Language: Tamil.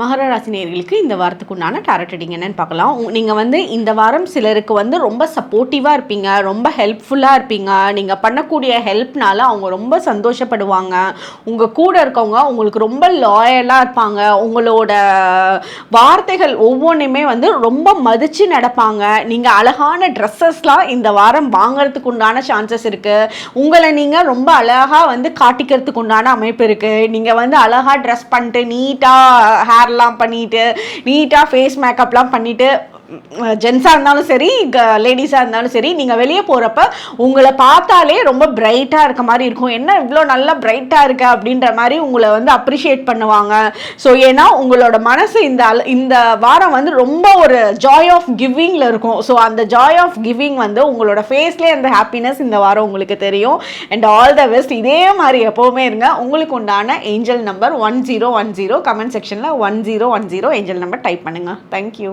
மகர ராசினியர்களுக்கு இந்த வாரத்துக்கு உண்டான டாரட் ரீடிங் என்னன்னு பார்க்கலாம். நீங்கள் வந்து இந்த வாரம் சிலருக்கு வந்து ரொம்ப சப்போர்ட்டிவாக இருப்பீங்க ரொம்ப ஹெல்ப்ஃபுல்லாக இருப்பீங்க. நீங்கள் பண்ணக்கூடிய ஹெல்ப்னால அவங்க ரொம்ப சந்தோஷப்படுவாங்க. உங்கள் கூட இருக்கவங்க உங்களுக்கு ரொம்ப லாயலாக இருப்பாங்க. உங்களோட வார்த்தைகள் ஒவ்வொன்றுமே வந்து ரொம்ப மதித்து நடப்பாங்க. நீங்கள் அழகான ட்ரெஸ்ஸஸ்லாம் இந்த வாரம் வாங்குறதுக்கு உண்டான சான்சஸ் இருக்குது உங்களை நீங்கள் ரொம்ப அழகாக வந்து காட்டிக்கிறதுக்கு உண்டான அமைப்பு இருக்குது நீங்கள் வந்து அழகாக ட்ரெஸ் பண்ணிட்டு நீட்டா ஹேர்லாம் பண்ணிட்டு நீட்டாக ஃபேஸ் மேக்கப்லாம் பண்ணிட்டு ஜென்ஸாக இருந்தாலும் சரி லேடிஸாக இருந்தாலும் சரி நீங்கள் வெளியே போகிறப்ப உங்களை பார்த்தாலே ரொம்ப பிரைட்டாக இருக்க மாதிரி இருக்கும். என்ன இவ்வளோ நல்லா பிரைட்டாக இருக்க அப்படின்ற மாதிரி உங்களை வந்து அப்ரிஷியேட் பண்ணுவாங்க. ஸோ ஏன்னா உங்களோட மனசு இந்த இந்த வாரம் வந்து ரொம்ப ஒரு ஜாய் ஆஃப் கிவிங்கில் இருக்கும். ஸோ அந்த ஜாய் ஆஃப் கிவிங் வந்து உங்களோட ஃபேஸ்லேயே அந்த ஹாப்பினஸ் இந்த வாரம் உங்களுக்கு தெரியும். அண்ட் ஆல் த பெஸ்ட் இதே மாதிரி எப்போவுமே இருங்க. உங்களுக்கு உண்டான angel number one zero one zero comment செக்ஷனில் one zero one zero angel number type பண்ணுங்கள் தேங்க்யூ